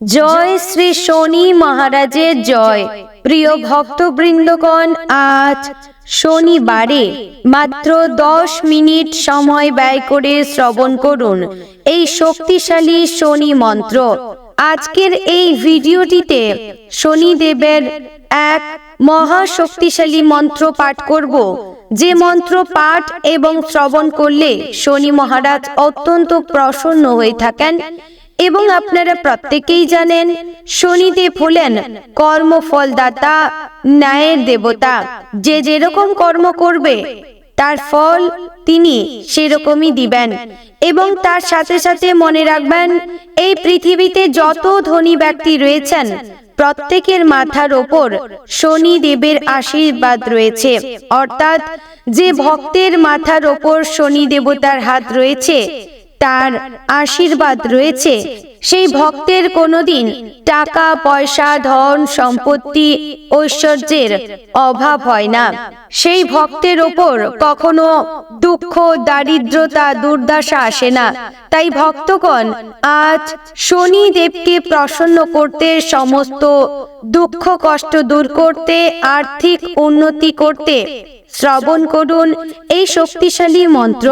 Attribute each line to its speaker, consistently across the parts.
Speaker 1: জয় শ্রী শনি মহারাজের জয়। প্রিয় ভক্তবৃন্দগণ, আজ শনিবারে মাত্র দশ মিনিট সময় ব্যয় করে শ্রবণ করুন। এই শক্তিশালী শনি মন্ত্র। আজকের এই ভিডিওটিতে শনিদেবের এক মহা শক্তিশালী মন্ত্র পাঠ করব। যে মন্ত্র পাঠ এবং শ্রবণ করলে শনি মহারাজ অত্যন্ত প্রসন্ন হয়ে থাকেন। এবং আপনারা প্রত্যেকেই জানেন শনিদেব হলেন কর্মফলদাতা ন্যায়ের দেবতা। যে যেরকম কর্ম করবে তার ফল তিনি সেরকমই দিবেন। এবং তার সাথে সাথে মনে রাখবেন এই পৃথিবীতে যত ধনী ব্যক্তি রয়েছেন প্রত্যেকের মাথার ওপর শনি দেবের আশীর্বাদ রয়েছে। অর্থাৎ যে ভক্তের মাথার ওপর শনি দেবতার হাত রয়েছে তার আশীর্বাদ রয়েছে। সেই ভক্তের কোনোদিন টাকা, পয়সা, ধন, সম্পত্তি, ঐশ্বর্যের অভাব হয় না। সেই ভক্তের ওপর কখনো দুঃখ, দারিদ্রতা, দুর্দশা আসে না। তাই ভক্তগণ আজ শনি দেবকে প্রসন্ন করতে সমস্ত দুঃখ, কষ্ট দূর করতে, আর্থিক উন্নতি করতে শ্রবণ করুন এই শক্তিশালী মন্ত্র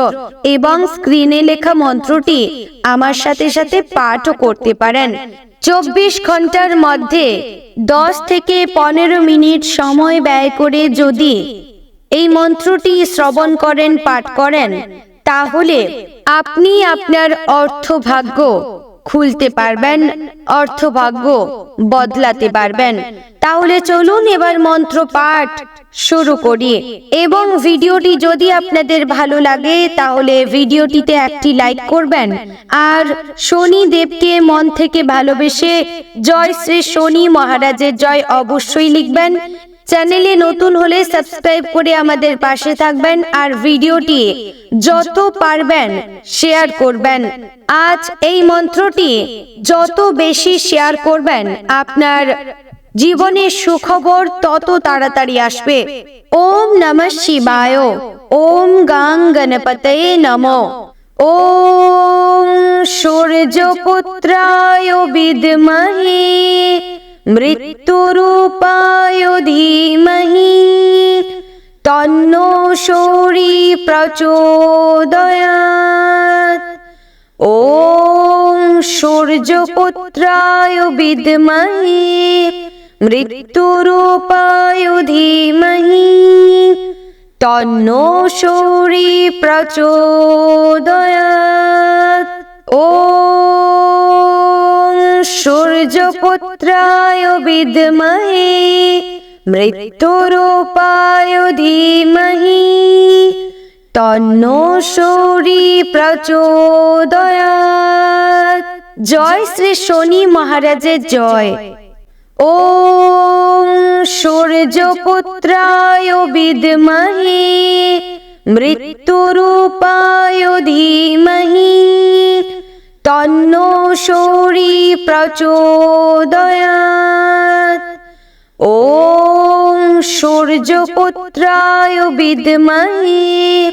Speaker 1: এবং স্ক্রিনে লেখা মন্ত্রটি আমার সাথে সাথে পাঠও করতে পারেন। চব্বিশ ঘণ্টার মধ্যে দশ থেকে পনেরো মিনিট সময় ব্যয় করে যদি এই মন্ত্রটি শ্রবণ করেন, পাঠ করেন, তাহলে আপনি আপনার অর্থভাগ্য খুলতে পারবেন, অর্থভাগ্য বদলাতে পারবেন। তাহলে চলুন এবার মন্ত্র পাঠ শুরু করি। এবং ভিডিওটি যদি আপনাদের ভালো লাগে, তাহলে ভিডিওটিতে একটি লাইক করবেন। আর শনি দেবকে মন থেকে ভালোবেসে জয় শ্রী শনি মহারাজের জয় অবশ্যই লিখবেন। চ্যানেলে নতুন হলে সাবস্ক্রাইব করে আমাদের পাশে থাকবেন আর ভিডিওটি যত পারবেন শেয়ার করবেন। আজ এই মন্ত্রটি যত বেশি শেয়ার করবেন, আপনার জীবনে সুখবর তত তাড়াতাড়ি আসবে। ওম নমঃ শিবায়, ওম গাং গণপতে নমো। ওম সূর্যপুত্রায় বিদ্মহে। মৃত্যুরূপায় ধীমহি তন্নো শৌরি প্রচোদয়াৎ ওম সূর্যপুত্রায় বিদ্মহে মৃত্যুরূপায় ধীমহি তন্নো শৌরি প্রচোদয়াৎ ওম সূর্যপুত্রায় বিদ্মহে, মৃত্যুরূপায় ধীমহি। তন্নো শৌরি প্রচোদয়াৎ। জয় শ্রী শনি মহারাজের জয়। ওম সূর্যপুত্রায় বিদ্মহে, মৃত্যুরূপায় ধীমহি। তন্নো শৌরি প্রচোদয়াৎ ওম সূর্যপুত্রায় বিদ্মহে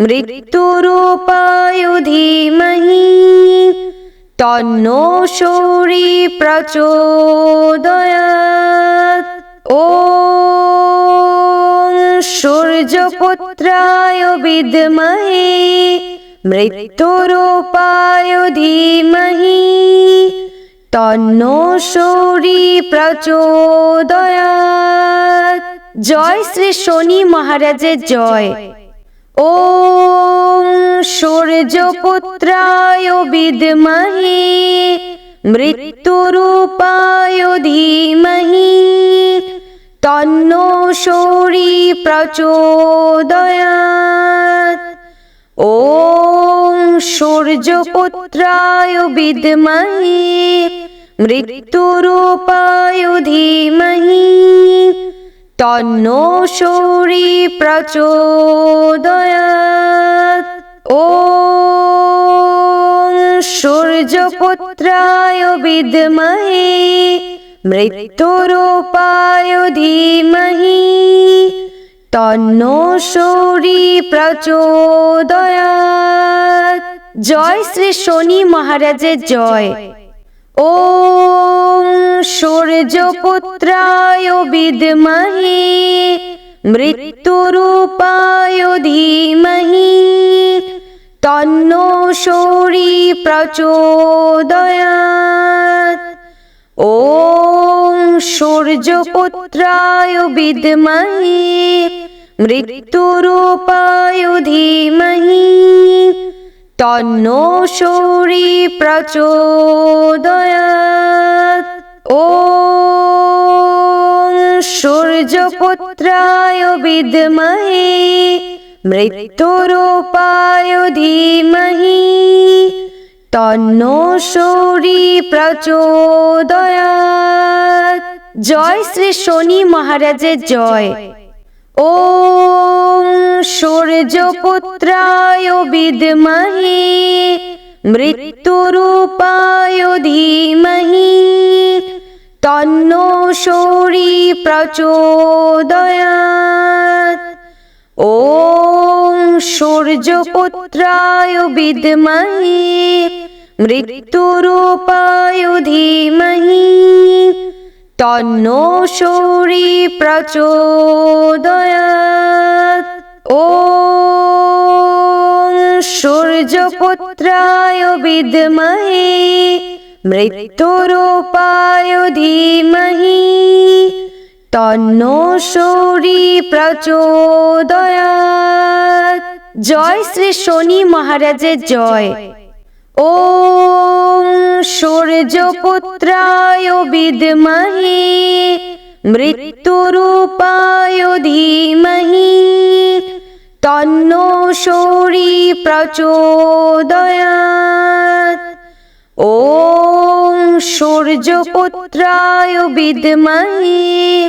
Speaker 1: মৃত্যুরূপায় ধীমহি। তন্নো শৌরি প্রচোদয়াৎ ওম সূর্যপুত্রায় বিদ্মহে মৃত্যুরূপায় ধীমহি তন্নো শৌরি প্রচোদয়াৎ। জয় শ্রী শনি মহারাজের জয়। ওম সূর্যপুত্রায় বিদ্মহে মৃত্যুরূপায় ধীমহি তন্নো শৌরি প্রচোদয়াৎ। ওম সূর্যপুত্রায় বিদ্মহে মৃত্যুরূপায় ধীমহি। তন্নো শৌরি ওম সূর্যপুত্রায় বিদ্মহে মৃত্যুরূপায় ধীমহি। তন্নো শৌরি প্রচোদয়াৎ জয় শ্রী শনি মহারাজের জয়। ও সূর্যপুত্রায় বিদ্মহে, মৃত্যুরূপায় ধীমহি। তন্নো শৌরি প্রচোদয়াৎ ॐ সূর্যপুত্রায় বিদ্মহে মৃত্যুরূপায় ধীমহি। তন্ন শৌরি ওম ॐ সূর্যপুত্রায় বিদ্মহে মৃত্যুরূপায় ধীমহি। তন্নো শৌরি প্রচোদয়াৎ জয় শ্রী শনি মহারাজের জয়। ॐ সূর্যপুত্রায় বিদ্মহে, মৃত্যুরূপায় ধীমহি। তন্নো শৌরি প্রচোদয়াৎ ॐ সূর্যপুত্রায় বিদ্মহে মৃত্যুরূপায় ধীমহি। তন্নো শৌরি প্রচোদয়াৎ। ॐ সূর্যপুত্রায় বিদ্মহে মৃত্যুরূপায় ধীমহি। তন্নো শৌরি প্রচোদয়াৎ জয় শ্রী শনি মহারাজের জয়। ॐ সূর্যপুত্রায় বিদ্মহে, মৃত্যুরূপায় ধীমহি। তন্নো শৌরি ॐ সূর্যপুত্রায় বিদ্মহে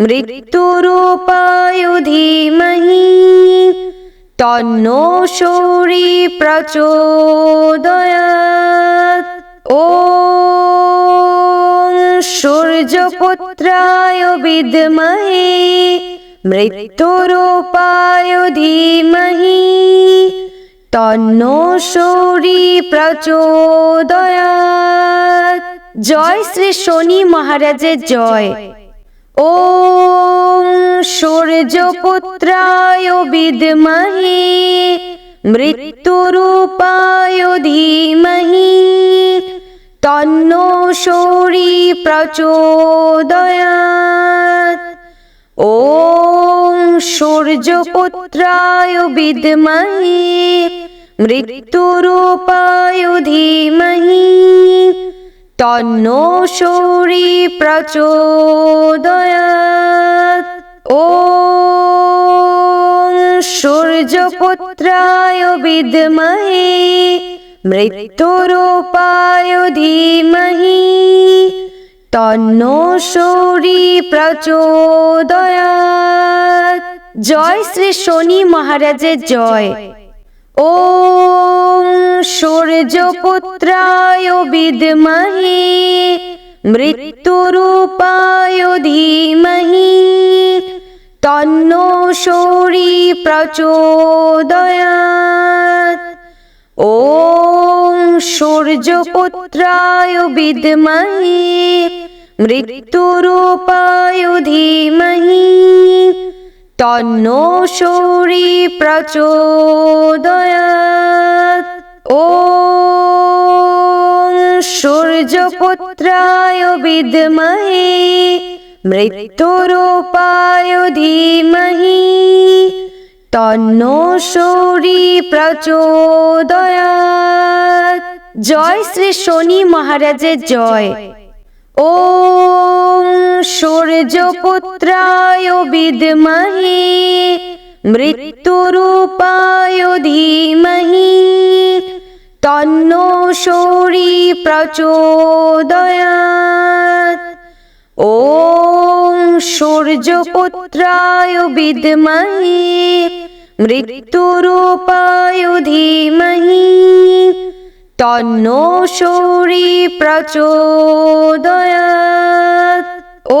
Speaker 1: মৃত্যুরূপায় ধীমহি। তন্নো শৌরি প্রচোদয়াৎ। ॐ সূর্যপুত্রায় বিদ্মহে মৃত্যুরূপায় ধীমহি। তন্নো শৌরি প্রচোদয়াৎ জয় শ্রী শনি মহারাজের জয়। ॐ সূর্যপুত্রায় বিদ্মহে, মৃত্যুরূপায় ধীমহি। তন্নো শৌরি ॐ সূর্যপুত্রায় বিদ্মহে মৃত্যুরূপায় ধীমহি। তন্নো শৌরি প্রচোদয়াৎ। ॐ সূর্যপুত্রায় বিদ্মহে মৃত্যুরূপায় ধীমহি। তন্নো শৌরি জয় শ্রী শনি মহারাজের জয়। ॐ সূর্যপুত্রায় বিদ্মহে, মৃত্যুরূপায় ধীমহি। তন্নো শৌরি প্রচোদয়াৎ ॐ সূর্যপুত্রায় বিদ্মহে মৃত্যুরূপায় ধীমহি তন্নো শৌরি প্রচোদয়াৎ ॐ সূর্যপুত্রায় বিদ্মহে মৃত্যুরূপায় ধীমহি তন্ন শৌরি প্রচোদয়াৎ জয় শ্রী শনি মহারাজের জয়। ॐ সূর্যপুত্রায় বিদ্মহে মৃত্যুরূপায় ধীমহি। তন্নো শৌরি প্রচোদয়াৎ। ॐ সূর্যপুত্রায় বিদ্মহে মৃত্যুরূপায় ধীমহি। তন্নো শৌরি প্রচোদয়াৎ ॐ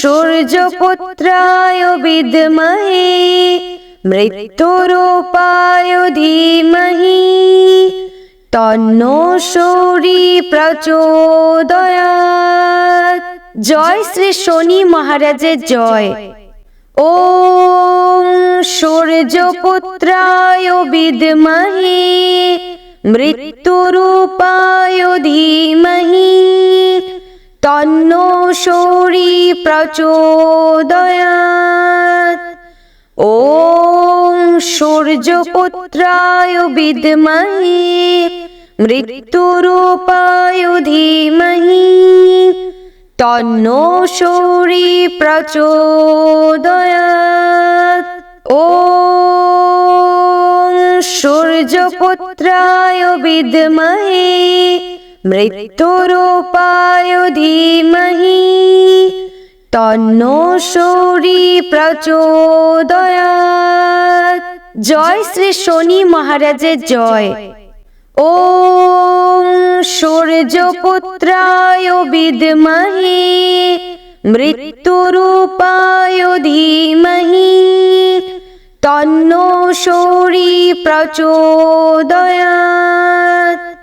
Speaker 1: সূর্যপুত্রায় বিদ্মহে, মৃত্যুরূপায় ধীমহি। তন্ন শৌরি প্রচোদয়াৎ জয় শ্রী শনি মহারাজের জয়। ওম সূর্যপুত্রায় বিদ্মহে মৃত্যুরূপায় ধীমহি। তন্নো শৌরি প্রচোদয়াৎ। ওম সূর্যপুত্রায় বিদ্মহে মৃত্যুরূপায় ধীমহি। তন্নো শৌরি প্রচোদয়াৎ ওম সূর্যপুত্রায় বিদ্মহে, মৃত্যুরূপায় ধীমহি। তন্নো শৌরি প্রচোদয়াৎ জয় শ্রী শনি মহারাজের জয়। ওম সূর্যপুত্রায় বিদ্মহে মৃত্যুরূপায় ধীমহি। তন্নো শৌরি প্রচোদয়াৎ।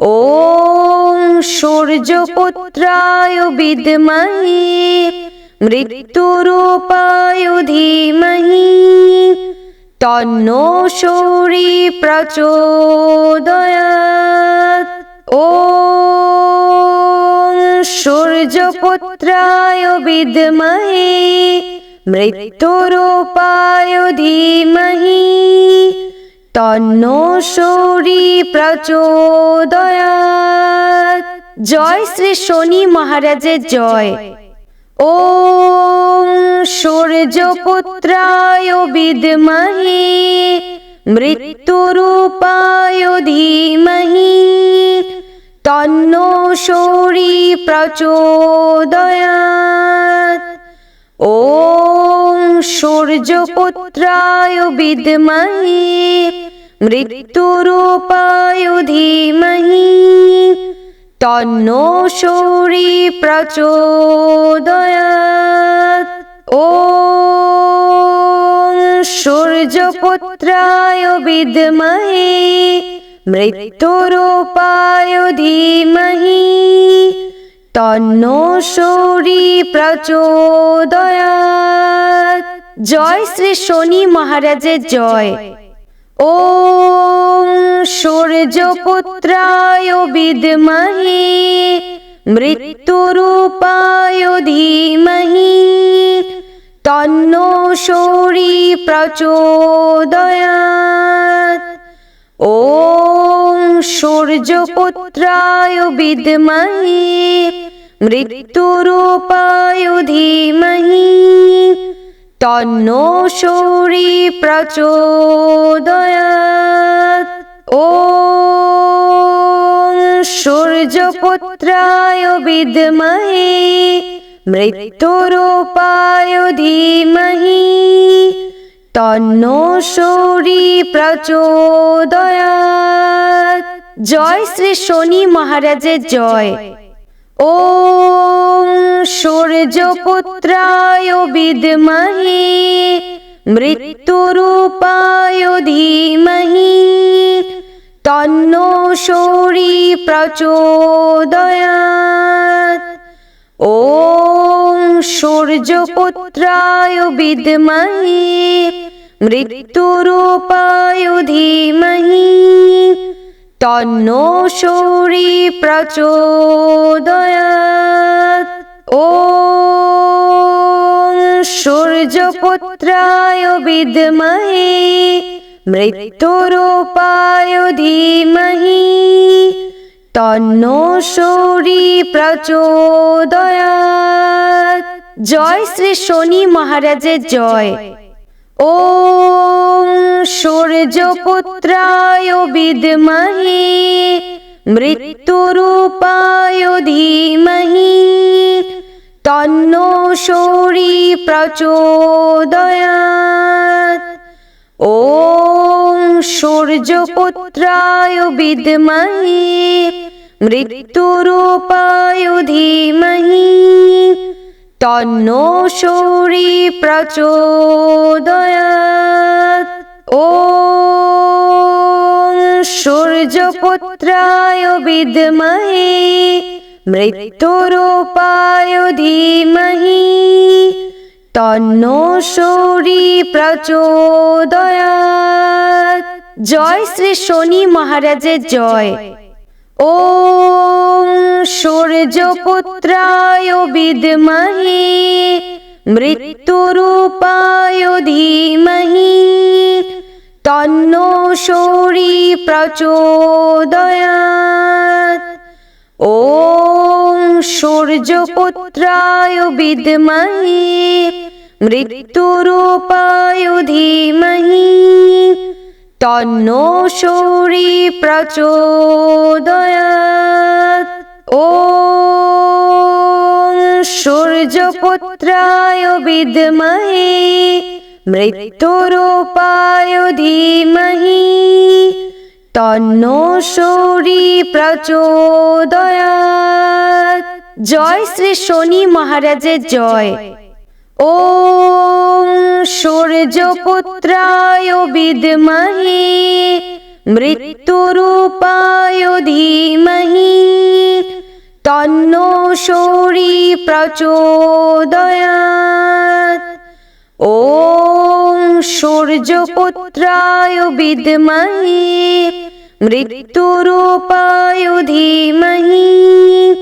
Speaker 1: ওম সূর্যপুত্রায় বিদ্মহে মৃত্যুরূপায় ধীমহি। তন্নো শৌরি প্রচোদয়াৎ ওম সূর্যপুত্রায় বিদ্মহে, মৃত্যুরূপায় ধীমহি। তন্নো শৌরি প্রচোদয়াৎ জয় শ্রী শনি মহারাজের জয়। ওম সূর্যপুত্রায় বিদ্মহে মৃত্যুরূপায় ধীমহি। তন্নো শৌরি প্রচোদয়াৎ। ওম সূর্যপুত্রায় বিদ্মহে মৃত্যুরূপায় ধীমহি। তন্নো শৌরি প্রচোদয়াৎ ওম সূর্যপুত্রায় বিদ্মহে, মৃত্যুরূপায় ধীমহি। তন্নো শৌরি প্রচোদয়াৎ জয় শ্রী শনি মহারাজের জয়। ওম সূর্যপুত্রায় বিদ্মহে মৃত্যুরূপায় ধীমহি। তন্নো শৌরি প্রচোদয়াৎ। ওম সূর্যপুত্রায় বিদ্মহে মৃত্যুরূপায় ধীমহি। তন্নো শৌরি প্রচোদয়াৎ ওম সূর্যপুত্রায় বিদ্মহে, মৃত্যুরূপায় ধীমহি। তন্নো শৌরি প্রচোদয়াৎ জয় শ্রী শনি মহারাজের জয়। ওম সূর্যপুত্রায় বিদ্মহে মৃত্যুরূপায় ধীমহি। তন্নো শৌরি প্রচোদয়াৎ। ওম সূর্যপুত্রায় বিদ্মহে মৃত্যুরূপায় ধীমহি। তন্নো শৌরি প্রচোদয়াৎ। ওম সূর্যপুত্রায় বিদ্মহে মৃত্যুরূপায় ধীমহি। তন্নো শৌরি প্রচোদয়াৎ। জয় শ্রী শনি মহারাজের জয়। ওম সূর্যপুত্রায় বিদ্মহে মৃত্যুরূপায় ধীমহি তন্নো শৌরি প্রচোদয়াৎ ওম সূর্যপুত্রায় বিদ্মহে মৃত্যুরূপায় ধীমহি তন্নো শৌরি প্রচোদয়াৎ ওম সূর্যপুত্রায় বিদ্মহে, মৃত্যুরূপায় ধীমহি। তন্নো সূরি প্রচোদয়াৎ। জয় শ্রী শনি মহারাজের জয়। ওম সূর্যপুত্রায় বিদ্মহে, মৃত্যুরূপায় ধীমহি। তন্নো সূরি প্রচোদয়াৎ ওম সূর্যপুত্রায় বিদ্মহে মৃত্যুরূপায় ধীমহি। তন্নো সূরি প্রচোদয়াৎ ওম সূর্যপুত্রায় বিদ্মহে মৃত্যুরূপায় ধীমহি তন্নো সূরি প্রচোদয়াৎ। জয় শ্রী শনি মহারাজের জয়। ওম সূর্যপুত্রায় বিদ্মহে মৃত্যুরূপায় ধীমহি তন্নো সূরি প্রচোদয়াৎ। ওম সূর্যপুত্রায় বিদ্মহে মৃত্যুরূপায় ধীমহি।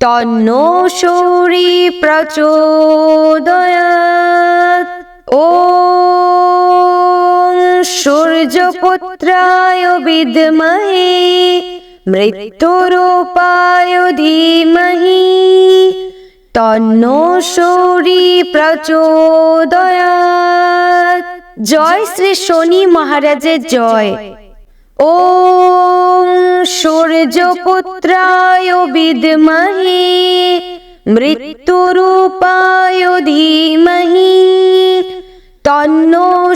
Speaker 1: তন্নো প্রচোদয়াৎ। ওম সূর্যপুত্রায় বিদ্মহে মৃত্যুরূপায় ধীমহি। তন্নো সূরি প্রচোদয়াৎ জয় শ্রী শনি মহারাজের জয়। ওম সূর্যপুত্রায় বিদ্মহে, মৃত্যুরূপায় ধীমহি। তন্নো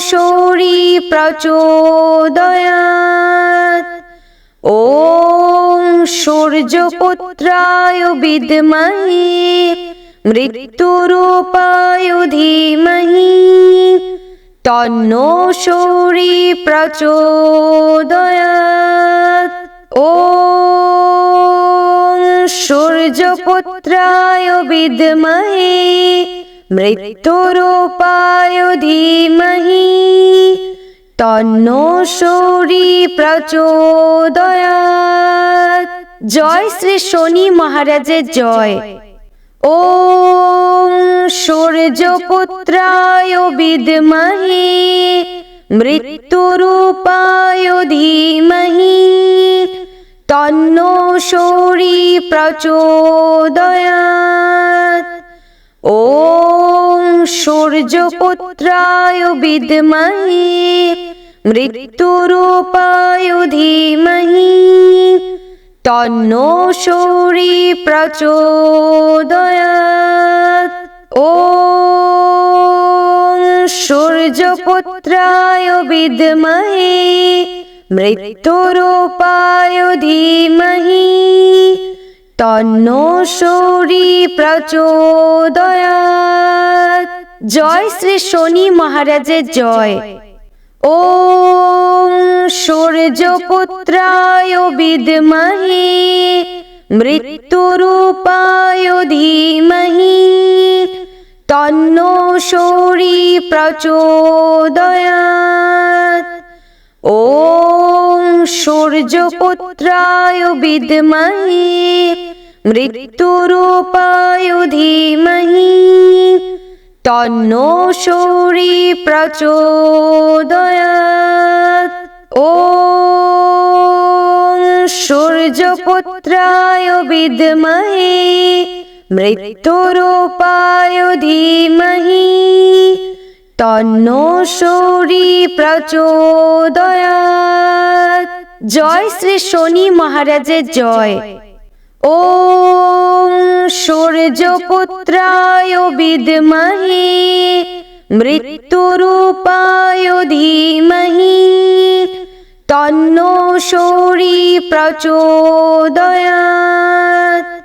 Speaker 1: প্রচোদয়াৎ ওম সূর্যপুত্রায় বিদ্মহে মৃত্যুরূপায় ধীমহি। তন্নো প্রচোদয়াৎ। ওম সূর্যপুত্রায় বিদ্মহে মৃত্যুরূপায় ধীমহি। তন্নো সূরি প্রচোদয়াৎ জয় শ্রী শনি মহারাজের জয়। ওম সূর্যপুত্রায় বিদ্মহে, মৃত্যুরূপায় ধীমহি। তন্নো প্রচোদয়াৎ ওম সূর্যপুত্রায় বিদ্মহে মৃত্যুরূপায় ধীমহি। তন্নো প্রচোদয়াৎ। ওম সূর্যপুত্রায় বিদ্মহে মৃত্যুরূপায় ধীমহি। তন্নো সূরি প্রচোদয়াৎ জয় শ্রী শনি মহারাজের জয়। ওম সূর্যপুত্রায় বিদ্মহে, মৃত্যুরূপায় ধীমহি। তন্নো প্রচোদয়াৎ ওম সূর্যপুত্রায় বিদ্মহে মৃত্যুরূপায় ধীমহি। তন্নো প্রচোদয়াৎ। ওম সূর্যপুত্রায় বিদ্মহে মৃত্যুরূপায় ধীমহি। তন্নো সূরি প্রচোদয়াৎ জয় শ্রী শনি মহারাজের জয়। ওম সূর্যপুত্রায় বিদ্মহে, মৃত্যুরূপায় ধীমহি। তন্নো প্রচোদয়াৎ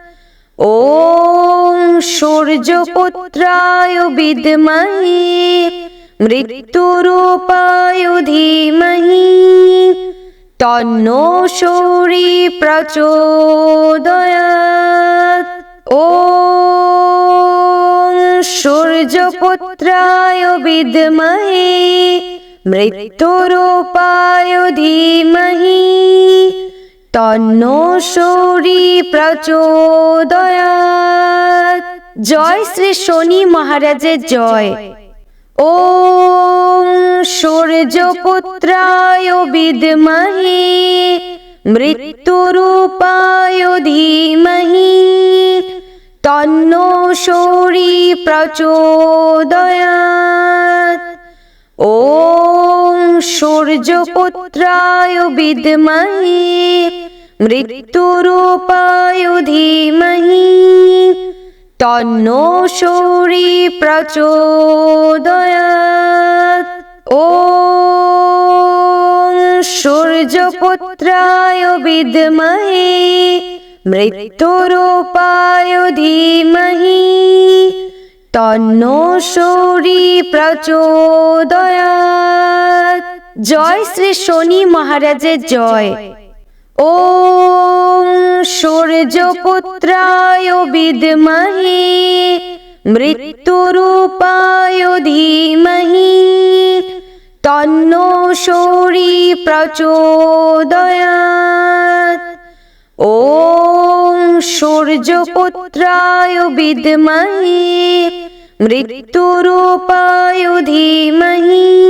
Speaker 1: ওম সূর্যপুত্রায় বিদ্মহে মৃত্যুরূপায় ধীমহি। তন্ন শৌরি প্রচোদয়াৎ। ও সূর্যপুত্রায় বিদ্মহে মৃত্যুরূপায় ধীমহি। তন্ন শৌরি প্রচোদয়াৎ জয় শ্রী শনি মহারাজের জয়। ওম সূর্যপুত্রায় বিদ্মহে, মৃত্যুরূপায় ধীমহি। তন্ন শৌরি প্রচোদয়াৎ ওম সূর্যপুত্রায় বিদ্মহে মৃত্যুরূপায় ধীমহি তন্ন শৌরি প্রচোদয়াৎ ও সূর্যপুত্রায় বিদ্মহে মৃত্যুরূপায় ধীমহি তন্ন শৌরি প্রচোদয়াৎ জয় শ্রী শনি মহারাজের জয়। ওম সূর্যপুত্রায় বিদ্মহে মৃত্যুরূপায় ধীমহি। তন্ন শৌরি প্রচোদয়াৎ। ওম সূর্যপুত্রায় বিদ্মহে মৃত্যুরূপায় ধীমহি।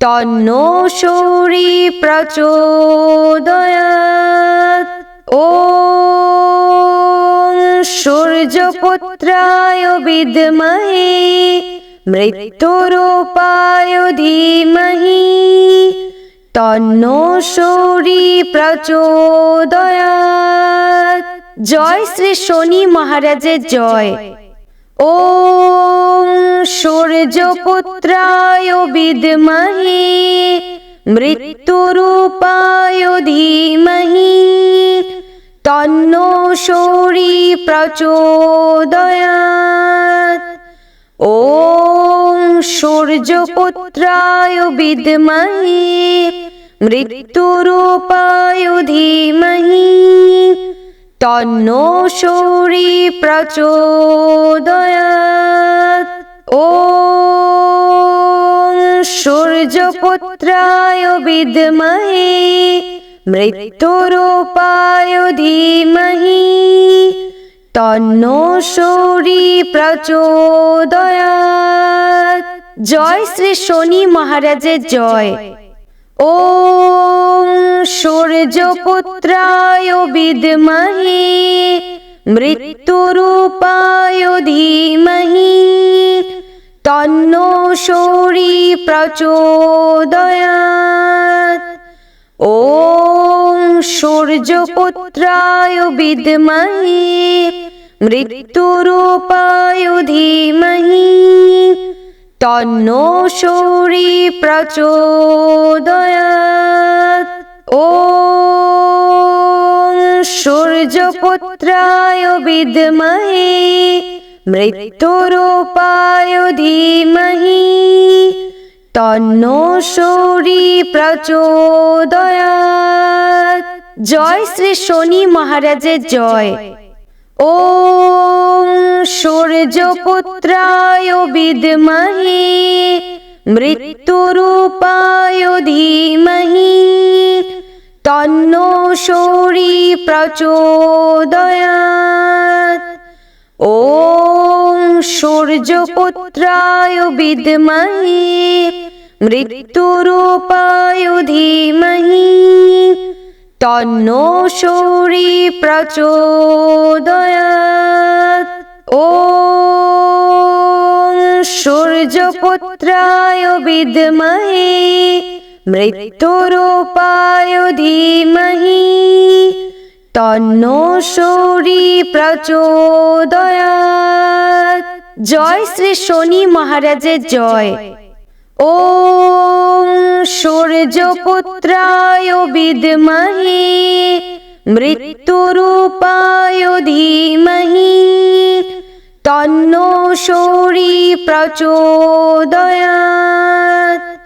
Speaker 1: তন্ন শৌরি প্রচোদয়াৎ ও সূর্যপুত্রায় বিদ্মহে, মৃত্যুরূপায় ধীমহি। তন্ন শৌরি প্রচোদয়াৎ জয় শ্রী শনি মহারাজের জয়। ওম সূর্যপুত্রায় বিদ্মহে মৃত্যুরূপায় ধীমহি। তন্ন শৌরি প্রচোদয়াৎ। ওম সূর্যপুত্রায় বিদ্মহে মৃত্যুরূপায় ধীমহি। তন্ন শৌরি প্রচোদয়াৎ ও সূর্যপুত্রায় বিদ্মহে, মৃত্যুরূপায় ধীমহি। তন্ন শৌরি প্রচোদয়াৎ জয় শ্রী শনি মহারাজের জয়। ওম সূর্যপুত্রায় বিদ্মহে মৃত্যুরূপায় ধীমহি। তন্ন শৌরি প্রচোদয়াৎ। ওম সূর্যপুত্রায় বিদ্মহে মৃত্যুরূপায় ধীমহি। তন্ন শৌরি প্রচোদয়াৎ ও সূর্যপুত্রায় বিদ্মহে, মৃত্যুরূপায় ধীমহি। তন্ন শৌরি প্রচোদয়াৎ জয় শ্রী শনি মহারাজের জয়। ওম সূর্যপুত্রায় বিদ্মহে মৃত্যুরূপায় ধীমহি। তন্ন শৌরি প্রচোদয়াৎ। ওম সূর্যপুত্রায় বিদ্মহে মৃত্যুরূপায় ধীমহি। তন্ন শৌরি প্রচোদয়াৎ ও সূর্যপুত্রায় বিদ্মহে, মৃত্যুরূপায় ধীমহি। তন্ন শৌরি প্রচোদয়াৎ জয় শ্রী শনি মহারাজের জয়। ওম সূর্যপুত্রায় বিদ্মহে মৃত্যুরূপায় ধীমহি। তন্ন শৌরি প্রচোদয়াৎ।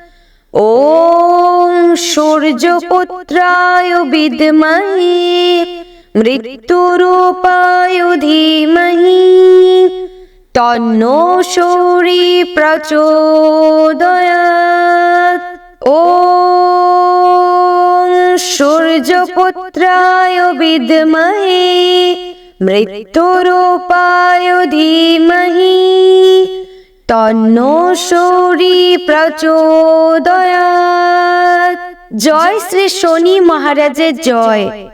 Speaker 1: ওম সূর্যপুত্রায় বিদ্মহে মৃত্যুরূপায় ধীমহি। তন্নো সূরি প্রচোদয়াৎ ও সূর্যপুত্রায় বিদ্মহে, মৃত্যুরূপায় ধীমহি। তন্নো সূরি প্রচোদয়াৎ জয় শ্রী শনি মহারাজের জয়।